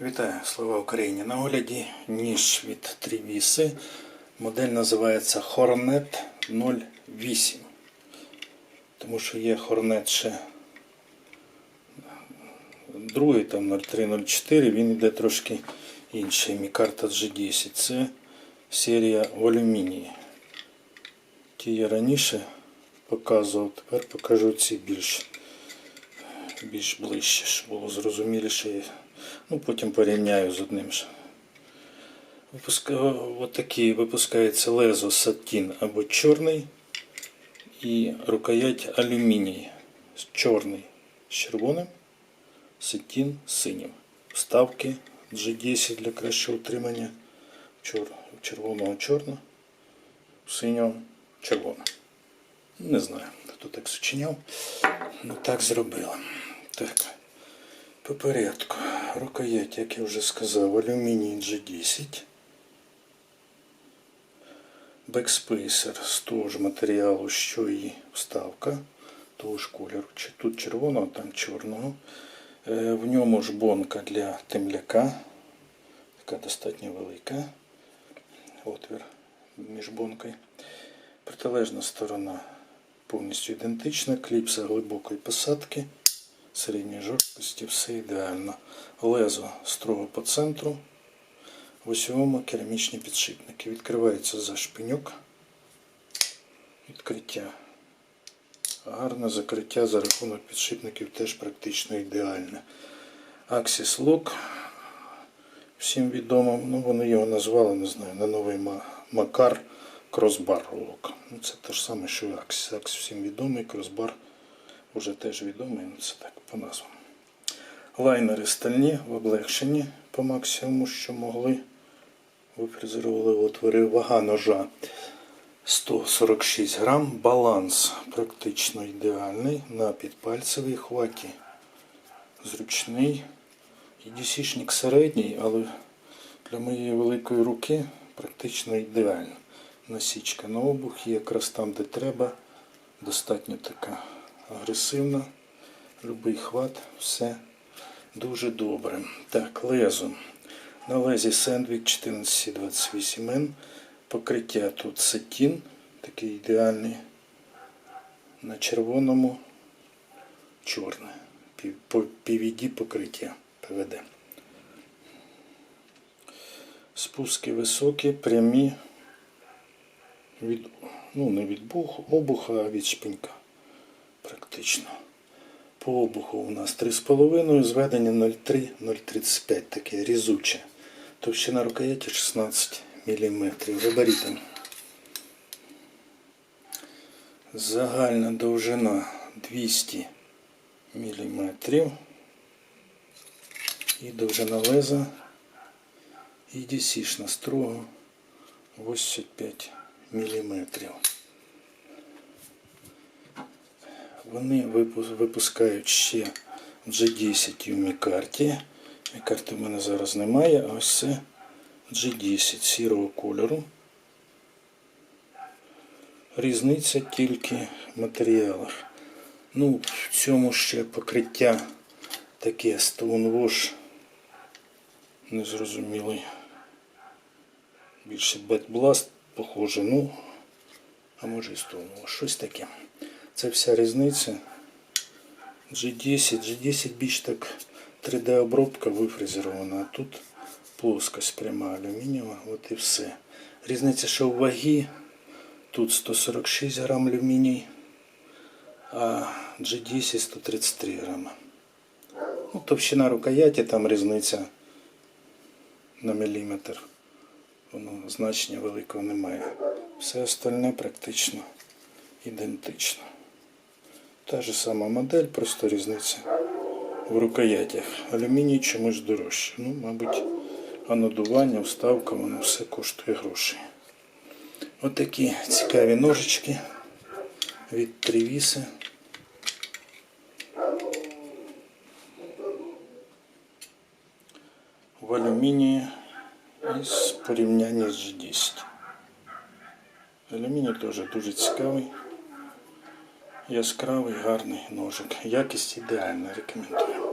Вітаю, слава Україні! На огляді ніж від Трівіси. Модель називається Hornet 08. Тому що є Hornet ще другий, там 0304, він йде трошки інший. Мікарта G10. Це серія в алюмінії. Ті я раніше показував, тепер покажу ці більш більш ближче, щоб було зрозуміліше. Ну, потім порівняю з одним. Випуска... От випускається лезо сатін або чорний і рукоять алюміній. Чорний з червоним, сатін синім. Вставки G10 для кращого утримання. Чор... Червоного чорно, синього червоно. Не знаю, хто так сочиняв. Ну так зробили. Так. По порядку. Рукоять, як я вже сказав, алюміній G10. Бекспейсер з того ж матеріалу, що і вставка, того ж кольору. Тут червоного, там чорного. Е, В ньому ж бонка для темляка. Така достатньо велика. Отвір між бонкою. Протилежна сторона повністю ідентична. Кліпса глибокої посадки середньої жорсткості, все ідеально. Лезо строго по центру. В осьовому керамічні підшипники. Відкривається за шпиньок. Відкриття. Гарне закриття за рахунок підшипників теж практично ідеальне. Axis Lock. Всім відомо, ну вони його назвали, не знаю, на новий Макар Crossbar Lock. Ну, це те ж саме, що і Axis. Axis всім відомий, Crossbar вже теж відомий, ну це так по назвам. Лайнери стальні в облегшенні по максимуму, що могли. Вифрезерували отвори вага ножа 146 грам. Баланс практично ідеальний на підпальцевій хваті. Зручний. І середній, але для моєї великої руки практично ідеально. Насічка на обух є якраз там, де треба. Достатньо така агресивна. Любий хват, все дуже добре. Так, лезо. На лезі Sandvik 1428N. Покриття тут сатін, такий ідеальний. На червоному чорне. PVD покриття ПВД. Спуски високі, прямі від, ну не від обуха, а від шпинька. Практично. По обуху у нас 3,5, зведення 0,3-0,35, таке різуче. Товщина рукояті 16 мм. Габаритом. Загальна довжина 200 мм. І довжина леза і дісішна строго 85 мм. Вони випускають ще G10 у Мікарті. Мікарти в мене зараз немає, а ось це G10 сірого кольору. Різниця тільки в матеріалах. Ну, в цьому ще покриття таке Stonewash незрозумілий. Більше Bad Blast похоже, ну, а може і Stonewash, щось таке. Це вся різниця. G10, G10 більш так 3D обробка вифрезерована, а тут плоскость пряма алюмінієва, от і все. Різниця, що в вагі, тут 146 грам алюміній, а G10 133 грама. Ну, товщина рукояті, там різниця на міліметр. Воно значення великого немає. Все остальне практично ідентично. Та ж сама модель, просто різниця в рукоятях. Алюміній чомусь дорожче. Ну, мабуть, анодування, вставка, воно все коштує грошей. Отакі цікаві ножички від Трівіси. В алюмінії із порівняння з G10. Алюміній теж дуже цікавий. Яскравий, гарний ножик. Якість ідеальна, рекомендую.